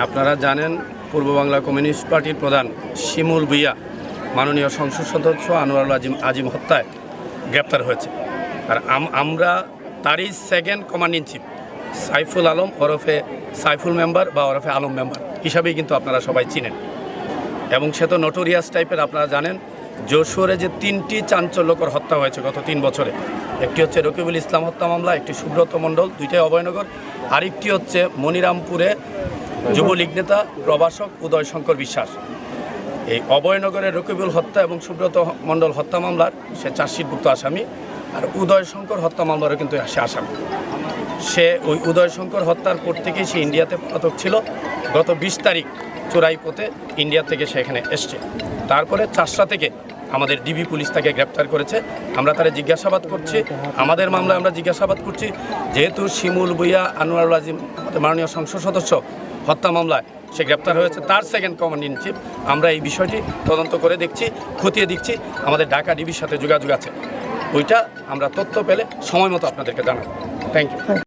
আপনারা জানেন, পূর্ব বাংলা কমিউনিস্ট পার্টির প্রধান শিমুল ভুইয়া মাননীয় সংসদ সদস্য আনোয়ারুল আজিম আজিম হত্যায় গ্রেপ্তার হয়েছে। আর আম- আমরা তারই second command in chief Saiful Alam ওরফে সাইফুল মেম্বার বা ওরফে আলম মেম্বার হিসাবেই কিন্তু আপনারা সবাই চিনেন। এবং সে তো নোটোরিয়াস টাইপের আপনারা জানেন, যশোরে যে তিনটি চাঞ্চল্যকর হত্যা হয়েছে গত তিন বছরে, একটি হচ্ছে রকিবুল ইসলাম হত্যা মামলা, একটি সুব্রত মণ্ডল, দুইটাই অভয়নগর, আরেকটি হচ্ছে মনিরামপুরে যুবলীগ নেতা, প্রভাষক উদয় শঙ্কর বিশ্বাস। এই অভয়নগরের রকিবুল হত্যা এবং সুব্রত মণ্ডল হত্যা মামলার, সে চার্জশিটভুক্ত আসামি, আর উদয় শঙ্কর হত্যা মামলারও কিন্তু সে আসামি। সে ওই উদয় শঙ্কর হত্যার পর থেকেই সে ইন্ডিয়াতে পলাতক ছিল। গত বিশ তারিখ চোরাই পথে ইন্ডিয়া থেকে সে এখানে এসছে। তারপরে চারশা থেকে আমাদের ডিবি পুলিশ তাকে গ্রেপ্তার করেছে। আমরা তারা জিজ্ঞাসাবাদ করছি, আমাদের মামলায় আমরা জিজ্ঞাসাবাদ করছি। যেহেতু শিমুল বুইয়া আনোয়ারুল আজিম মাননীয় সংসদ সদস্য হত্যা মামলায় সে গ্রেপ্তার হয়েছে। তার সেকেন্ড কমান্ড ইন চিফ আমরা এই বিষয়টি তদন্ত করে দেখছি, খতিয়ে দেখছি। আমাদের ঢাকা ডিবির সাথে যোগাযোগ আছে। ওইটা আমরা তথ্য পেলে সময় মতো আপনাদেরকে জানাব। Thank you